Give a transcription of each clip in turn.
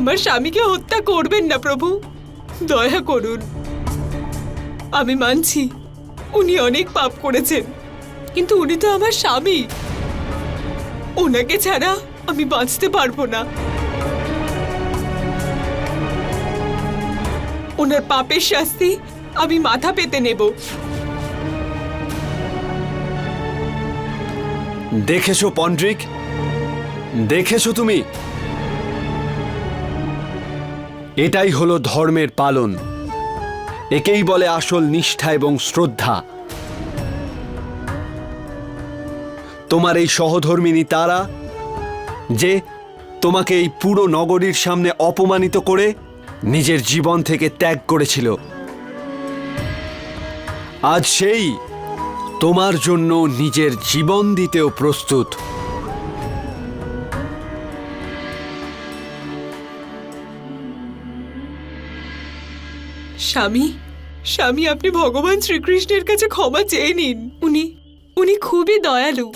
আমার স্বামীকে হত্যা করবেন না, প্রভু। দয়া করুন। আমি মানছি, উনি অনেক পাপ করেছেন, কিন্তু উনি তো আমার স্বামী। ওনাকে ছাড়া আমি বাঁচতে পারব না। ওনার পাপের শাস্তি আমি মাথা পেতে নেব। দেখেছ, পন্ড্রিক? দেখেছ তুমি? এটাই হলো ধর্মের পালন। একেই বলে আসল নিষ্ঠা এবং শ্রদ্ধা। তোমার এই সহধর্মিনী তারা, যে তোমাকে এই পুরো নগরীর সামনে অপমানিত করে নিজের জীবন থেকে ত্যাগ করেছিল। আজ সেই তোমার জন্য নিজের জীবন দিতেও প্রস্তুত। স্বামী স্বামী, আপনি ভগবান শ্রীকৃষ্ণের কাছে ক্ষমা চেয়ে নিন। উনি উনি খুবই দয়ালু।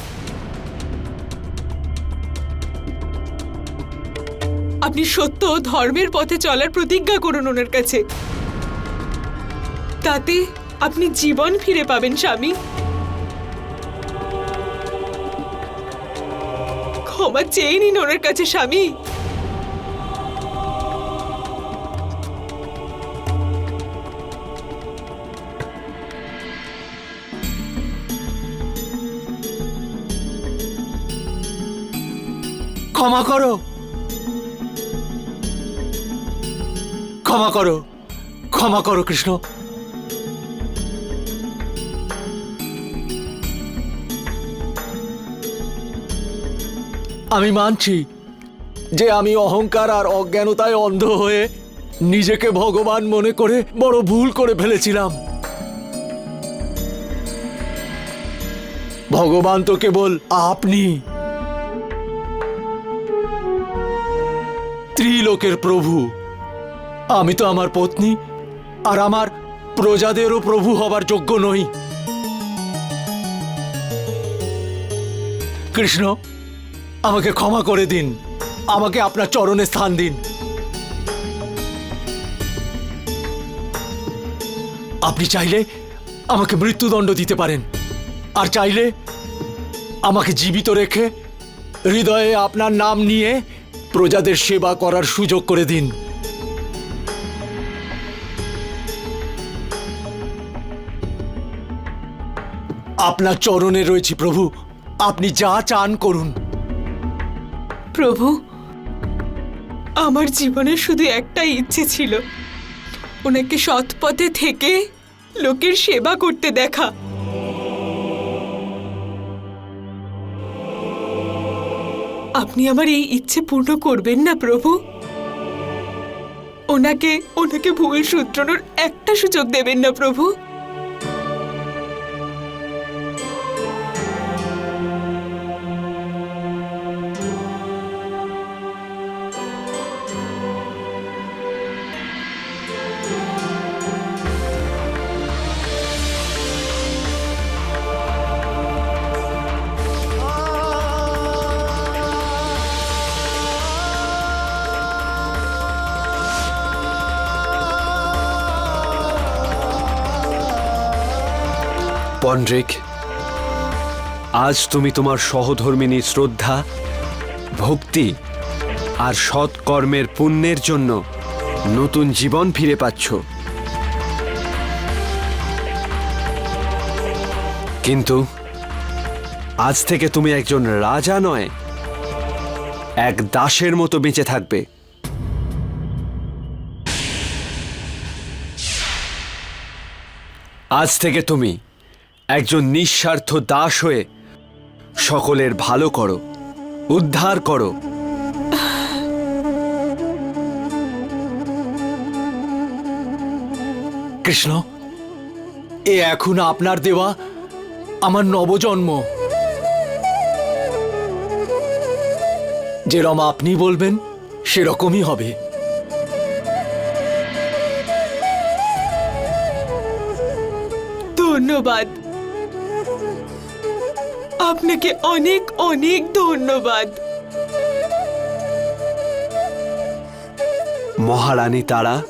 আপনি সত্য ধর্মের পথে চলার প্রতিজ্ঞা করুন ওনার কাছে। তাতে আপনি জীবন ফিরে পাবেন, স্বামী। ক্ষমা চেয়ে নিন ওনার কাছে, স্বামী। ক্ষমা করো। ক্ষমা করো। ক্ষমা করো, কৃষ্ণ। আমি মানছি যে আমি অহংকার আর অজ্ঞানতায় অন্ধ হয়ে নিজেকে ভগবান মনে করে বড় ভুল করে ফেলেছিলাম। ভগবান তো কেবল আপনি। ত্রিলোকের প্রভু। আমি তো আমার পত্নী আর আমার প্রজাদেরও প্রভু হবার যোগ্য নই। কৃষ্ণ, আমাকে ক্ষমা করে দিন। আমাকে আপনার চরণে স্থান দিন। আপনি চাইলে আমাকে মৃত্যুদণ্ড দিতে পারেন। আর চাইলে আমাকে জীবিত রেখে হৃদয়ে আপনার নাম নিয়ে প্রজাদের সেবা করার সুযোগ করে দিন। আপনার চরণে রয়েছি প্রভু। আপনি যা চান করুন। প্রভু, আমার জীবনে শুধু একটাই ইচ্ছে ছিল। ওনাকে সৎপথে থেকে লোকের সেবা করতে দেখা। আপনি আমার এই ইচ্ছে পূর্ণ করবেন না, প্রভু। ওনাকে ওনাকে ভুল শুধরানোর একটা সুযোগ দেবেন না, প্রভু। পন্ড্রিক আজ তুমি তোমার সহধর্মিনী শ্রদ্ধা, ভক্তি আর সৎকর্মের পুণ্যের জন্য নতুন জীবন ফিরে পাচ্ছ। কিন্তু আজ থেকে তুমি একজন রাজা নয়, এক দাসের মতো বেঁচে থাকবে। আজ থেকে তুমি একজন নিঃস্বার্থ দাস হয়ে সকলের ভালো করো, উদ্ধার করো। কৃষ্ণ, এ এখন আপনার দেওয়া আমার নবজন্ম। যেরম আপনি বলবেন, সেরকমই হবে। ধন্যবাদ। আপনাকে অনেক অনেক ধন্যবাদ। মহারানী তারা,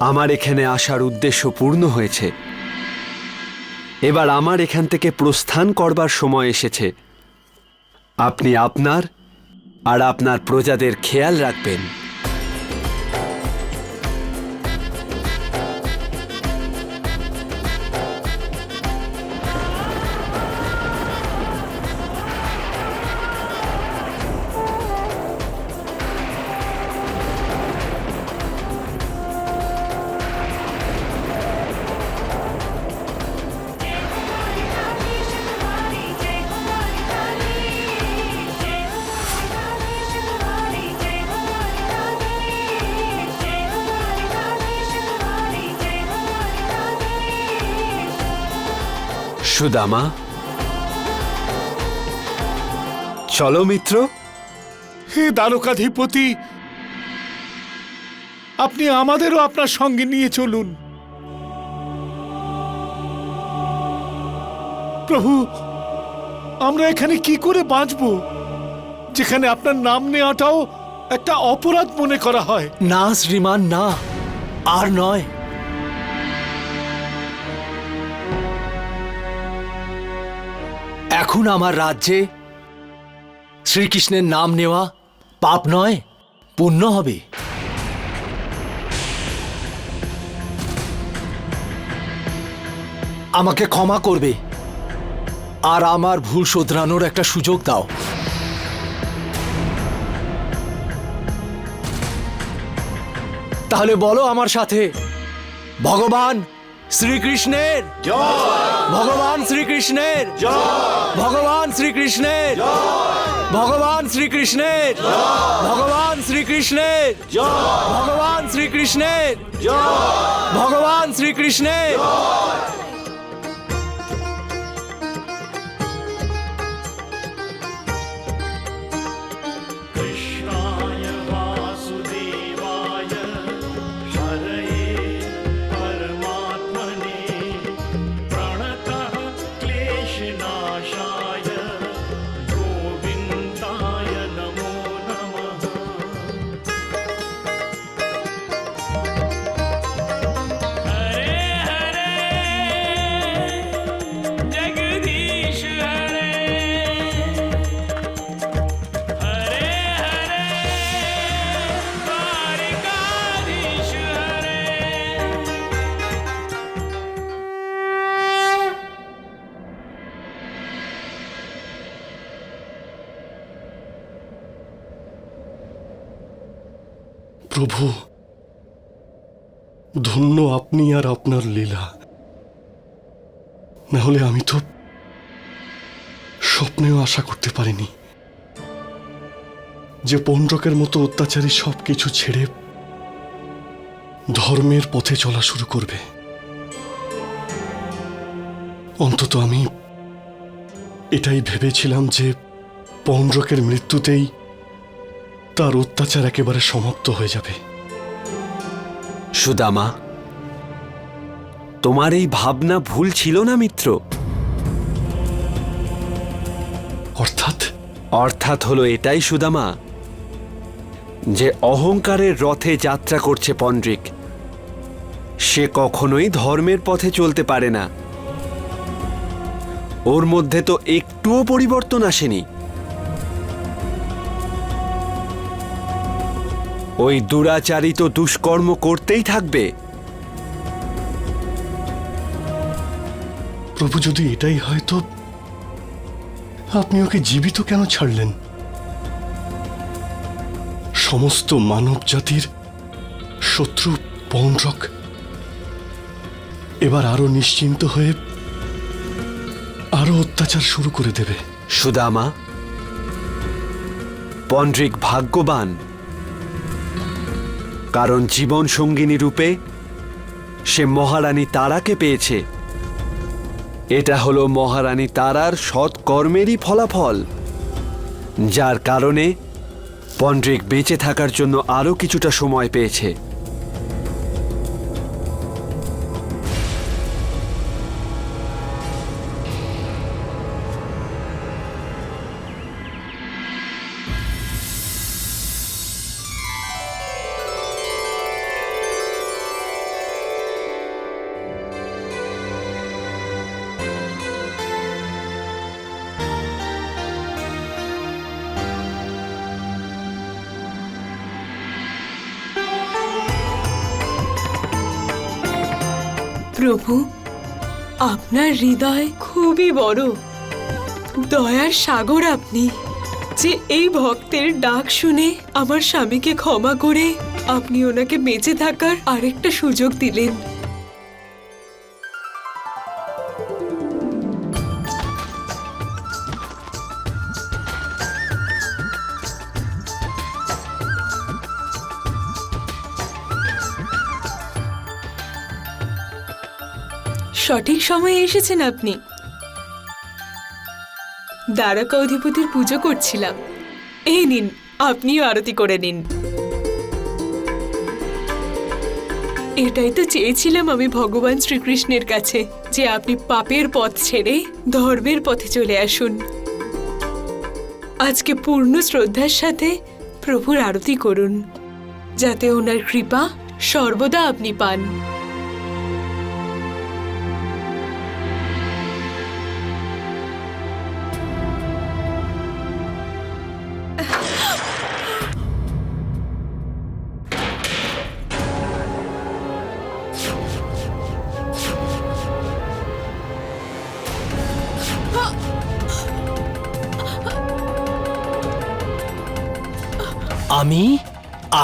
আমার এখানে আসার উদ্দেশ্য পূর্ণ হয়েছে। এবার আমার এখান থেকে প্রস্থান করবার সময় এসেছে। আপনি আপনার আর আপনার প্রজাদের খেয়াল রাখবেন। সুদামা। চলো মিত্র। হে দ্বারকাধিপতি আপনি আমাদেরও আপনার সঙ্গে নিয়ে চলুন। প্রভু আমরা এখানে কি করে বাঁচব যেখানে আপনার নাম নেওয়াটাও একটা অপরাধ মনে করা হয়? না শ্রীমান না আর নয়। এখন আমার রাজ্যে শ্রীকৃষ্ণের নাম নেওয়া পাপ নয়, পুণ্য হবে। আমাকে ক্ষমা করবে আর আমার ভুল শোধরানোর একটা সুযোগ দাও। তাহলে বলো আমার সাথে, ভগবান শ্রীকৃষ্ণের। ভগবান শ্রীকৃষ্ণের। ভগবান শ্রীকৃষ্ণের। ভগবান শ্রীকৃষ্ণের। ভগবান শ্রীকৃষ্ণের। ভগবান শ্রীকৃষ্ণের। ভগবান শ্রীকৃষ্ণের। প্রভু, ধন্য আপনি আর আপনার লীলা। না হলে আমি তো স্বপ্নেও আশা করতে পারিনি যে পণ্ডকের মতো অত্যাচারী সব কিছু ছেড়ে ধর্মের পথে চলা শুরু করবে। অন্তত আমি এটাই ভেবেছিলাম যে পণ্ডকের মৃত্যুতেই তার অত্যাচার একেবারে সমাপ্ত হয়ে যাবে। সুদামা তোমার এই ভাবনা ভুল ছিল না মিত্র? অর্থাৎ? অর্থাৎ হলো এটাই সুদামা যে অহংকারের রথে যাত্রা করছে পন্ড্রিক। সে কখনোই ধর্মের পথে চলতে পারে না। ওর মধ্যে তো একটুও পরিবর্তন আসেনি। ওই দুরাচারী তো দুষ্কর্ম করতেই থাকবে। প্রভু যদি এটাই হয় তো আপনি ওকে জীবিত কেন ছাড়লেন? সমস্ত মানব জাতির শত্রু পৌণ্ড্রক এবার আরও নিশ্চিন্ত হয়ে আরও অত্যাচার শুরু করে দেবে। সুদামা পন্ড্রিক ভাগ্যবান। কারণ জীবন সঙ্গিনী রূপে সে মহারানী তারাকে পেয়েছে। এটা হলো মহারানী তারার সৎকর্মেরই ফলাফল, যার কারণে পন্ড্রিক বেঁচে থাকার জন্য আরও কিছুটা সময় পেয়েছে। প্রভু, আপনার হৃদয় খুবই বড়। দয়ার সাগর আপনি, যে এই ভক্তের ডাক শুনে আমার স্বামীকে ক্ষমা করে আপনি ওনাকে বেঁচে থাকার আরেকটা সুযোগ দিলেন। সঠিক সময়ে এসেছেন আপনি। দ্বারকা অধিপতির পুজো করছিলাম। এই নিন, আপনিও আরতি করে নিন। এটাই তো চেয়েছিলাম আমি ভগবান শ্রীকৃষ্ণের কাছে, যে আপনি পাপের পথ ছেড়ে ধর্মের পথে চলে আসুন। আজকে পূর্ণ শ্রদ্ধার সাথে প্রভুর আরতি করুন, যাতে ওনার কৃপা সর্বদা আপনি পান।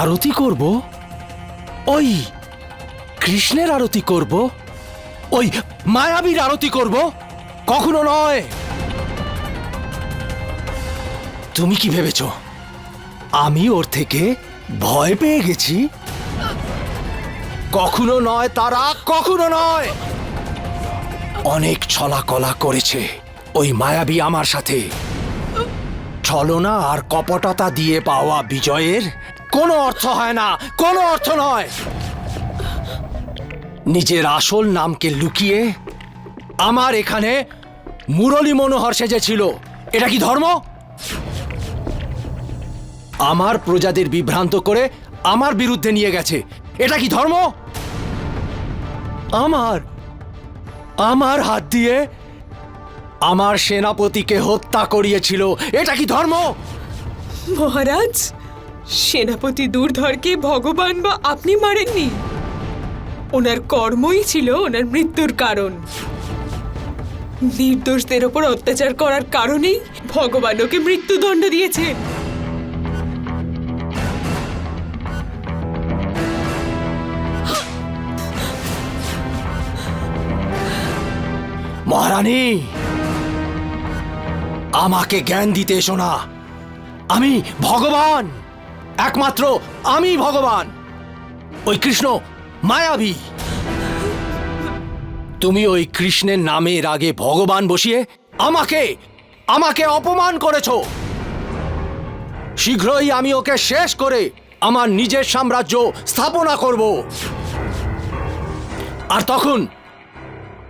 আরতি করব? ওই কৃষ্ণের আরতি করব? ওই মায়াবীর আরতি করব? কখনো নয়। তুমি কি ভেবেছ? আমি ওর থেকে ভয় পেয়ে গেছি? কখনো নয়, তারা কখনো নয়। অনেক ছলাকলা করেছে ওই মায়াবী আমার সাথে। ছলনা আর কপটতা দিয়ে পাওয়া বিজয়ের কোনো অর্থ হয় না, কোনো অর্থ নয়। নিজের আসল নামকে লুকিয়ে আমার এখানে মুরলী মনোহর সেজেছিল। এটা কি ধর্ম? আমার প্রজাদের বিভ্রান্ত করে আমার বিরুদ্ধে নিয়ে গেছে। এটা কি ধর্ম? আমার আমার হাত দিয়ে আমার সেনাপতিকে হত্যা করিয়েছিল। এটা কি ধর্ম? মহারাজ সেনাপতি দুর্ধরকে ভগবান বা আপনি মারেননি? ওনার কর্মই ছিল ওনার মৃত্যুর কারণ। নির্দোষদের ওপর অত্যাচার করার কারণেই ভগবান ওকে মৃত্যুদণ্ড দিয়েছেন মহারানী, আমাকে জ্ঞান দিতে এসো না। আমি ভগবান। একমাত্র আমি ভগবান। ওই কৃষ্ণ মায়াবী। তুমি ওই কৃষ্ণের নামের আগে ভগবান বসিয়ে আমাকে আমাকে অপমান করেছ। শীঘ্রই আমি ওকে শেষ করে আমার নিজের সাম্রাজ্য স্থাপনা করব। আর তখন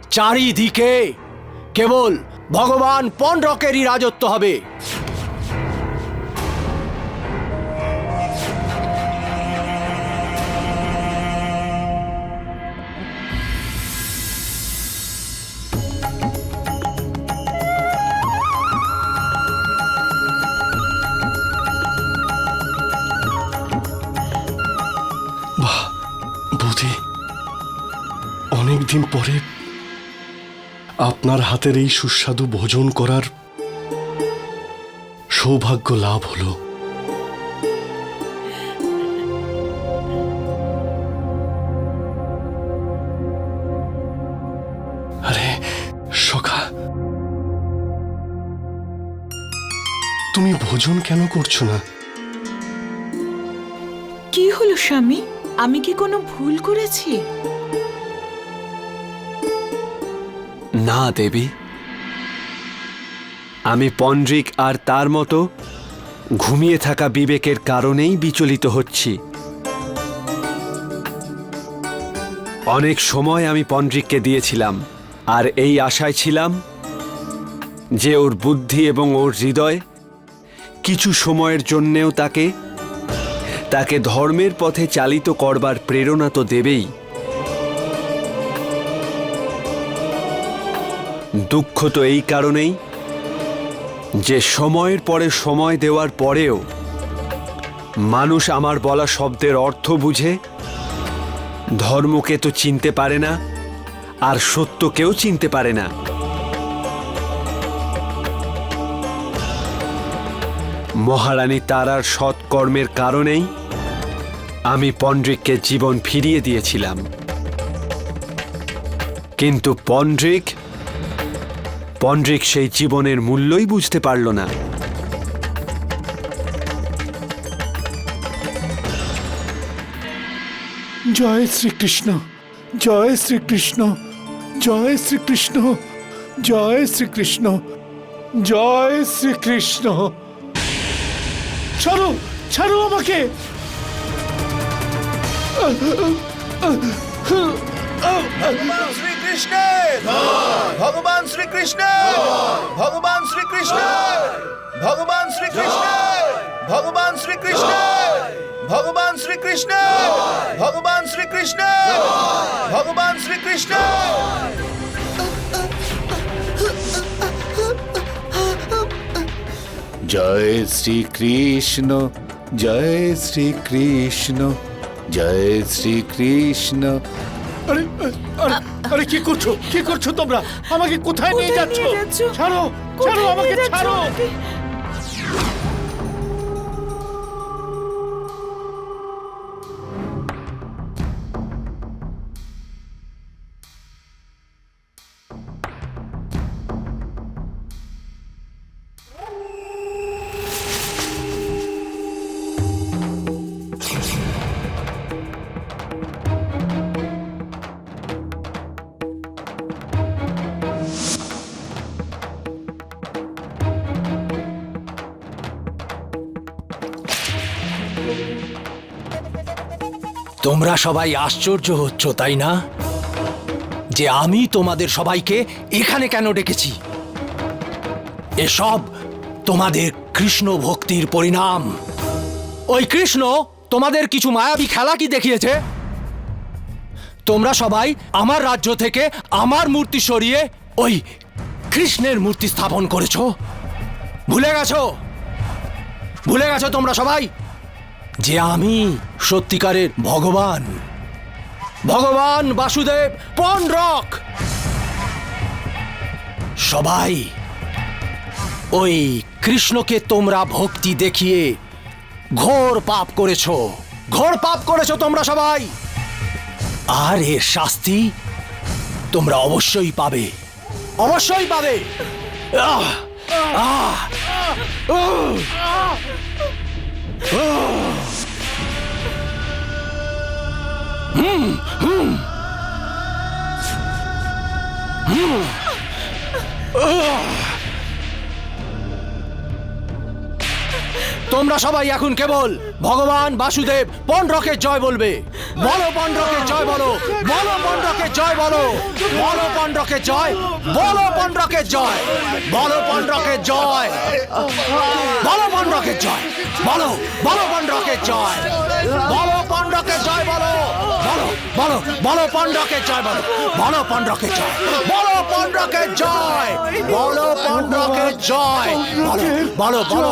চারিদিকে কেবল ভগবান পণ্ডকেরই রাজত্ব হবে। অনেকদিন পরে আপনার হাতের এই সুস্বাদু ভোজন করার সৌভাগ্য লাভ হলো। আরে, সখা। তুমি ভোজন কেন করছ না? কি হলো স্বামী? আমি কি কোনো ভুল করেছি? না, দেবী। আমি পন্ড্রিক আর তার মতো ঘুমিয়ে থাকা বিবেকের কারণেই বিচলিত হচ্ছি। অনেক সময় আমি পন্ড্রিককে দিয়েছিলাম, আর এই আশায় ছিলাম যে ওর বুদ্ধি এবং ওর হৃদয় কিছু সময়ের জন্যেও তাকে তাকে ধর্মের পথে চালিত করবার প্রেরণা তো দেবেই। দুঃখ তো এই কারণেই যে সময়ের পরে সময় দেওয়ার পরেও মানুষ আমার বলা শব্দের অর্থ বুঝে, ধর্মকে তো চিনতে পারে না, আর সত্যকেও চিনতে পারে না। মহারানী তারার সৎকর্মের কারণেই আমি পন্ড্রিককে জীবন ফিরিয়ে দিয়েছিলাম। কিন্তু পন্ড্রিক পন্ড্রিক সেই জীবনের মূল্যই বুঝতে পারল না জয় শ্রীকৃষ্ণ জয় শ্রীকৃষ্ণ জয় শ্রীকৃষ্ণ জয় শ্রীকৃষ্ণ জয় শ্রীকৃষ্ণ ছাড়ো ছাড়ো আমাকে ভগবান শ্রীকৃষ্ণের ভগবান শ্রীকৃষ্ণের। ভগবান শ্রীকৃষ্ণের। ভগবান শ্রীকৃষ্ণের। ভগবান শ্রীকৃষ্ণের। ভগবান শ্রীকৃষ্ণের। ভগবান শ্রীকৃষ্ণের। ভগবান শ্রীকৃষ্ণের। জয় শ্রীকৃষ্ণ। জয় শ্রীকৃষ্ণ। জয় শ্রীকৃষ্ণ। আরে আরে আরে কি করছ? কি করছ তোমরা? আমাকে কোথায় নিয়ে যাচ্ছ? ছাড়ো ছাড়ো আমাকে ছাড়ো। তোমরা সবাই আশ্চর্য হচ্ছ, তাই না? যে আমি তোমাদের সবাইকে এখানে কেন ডেকেছি? এসব তোমাদের কৃষ্ণ ভক্তির পরিণাম। ওই কৃষ্ণ তোমাদের কিছু মায়াবী খেলা কি দেখিয়েছে? তোমরা সবাই আমার রাজ্য থেকে আমার মূর্তি সরিয়ে ওই কৃষ্ণের মূর্তি স্থাপন করেছ। ভুলে গেছো? ভুলে গেছো তোমরা সবাই? যে আমি সত্যিকারের ভগবান ভগবান বাসুদেব পনরক সবাই, ওই কৃষ্ণকে তোমরা ভক্তি দেখিয়ে ঘোর পাপ করেছ ঘোর পাপ করেছ তোমরা সবাই আর এর শাস্তি তোমরা অবশ্যই পাবে অবশ্যই পাবে আহ! আহ! উহ! তোমরা সবাই এখন কেবল ভগবান, বাসুদেব পন্ড্রকের জয় বলবে। বলো পন্ড্রকের জয় বলো বলো পন্ড্রকের জয় বলো বলো পন্ড্রকের জয়, বলো পন্ড্রকের জয়, বলো পন্ড্রকের জয়, বলো পন্ড্রকের জয়, বলো বলো পন্ড্রকের জয়, বলো পন্ড্রকের জয় বলো। বলো বলো বলো পন্ড্রকের জয়, বলো বলো পন্ড্রকের জয়, বলো পন্ড্রকের জয়, বলো পন্ড্রকের জয়, বলো বলো বলো।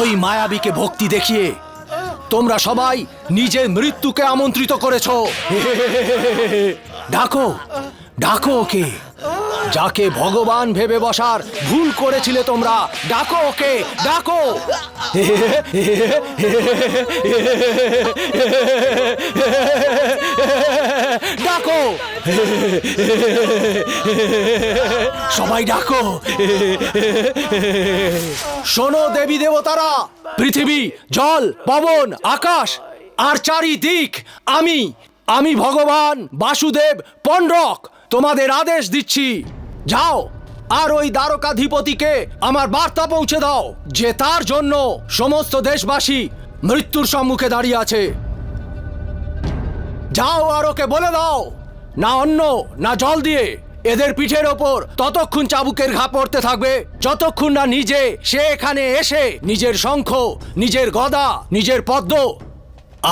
ওই মায়াবীকে ভক্তি দেখিয়ে তোমরা সবাই নিজের মৃত্যুকে আমন্ত্রিত করেছ। ডাকো ডাকো ওকে। যাকে ভগবান ভেবে বসার ভুল করেছিলে তোমরা, ডাকো ওকে, ডাকো। ডাকো। সবাই ডাকো। শোনো দেবী দেবতারা, পৃথিবী, জল, পবন, আকাশ, আর চারিদিক, আমি। আমি ভগবান বাসুদেব পণ্ডক, তোমাদের আদেশ দিচ্ছি। যাও, আর ওই দ্বারকাধিপতিকে আমার বার্তা পৌঁছে দাও, যে তার জন্য সমস্ত দেশবাসী মৃত্যুর সম্মুখে দাঁড়িয়ে আছে। যাও আর ওকে বলে দাও, না অন্য না জল দিয়ে এদের পিঠের ওপর ততক্ষণ চাবুকের ঘা পড়তে থাকবে, যতক্ষণ না নিজে, সে এখানে এসে নিজের শঙ্খ, নিজের গদা, নিজের পদ্ম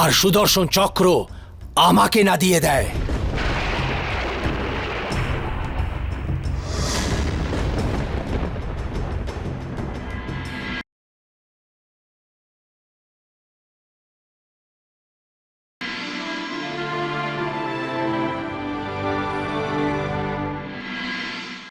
আর সুদর্শন চক্র আমাকে না দিয়ে দেয়।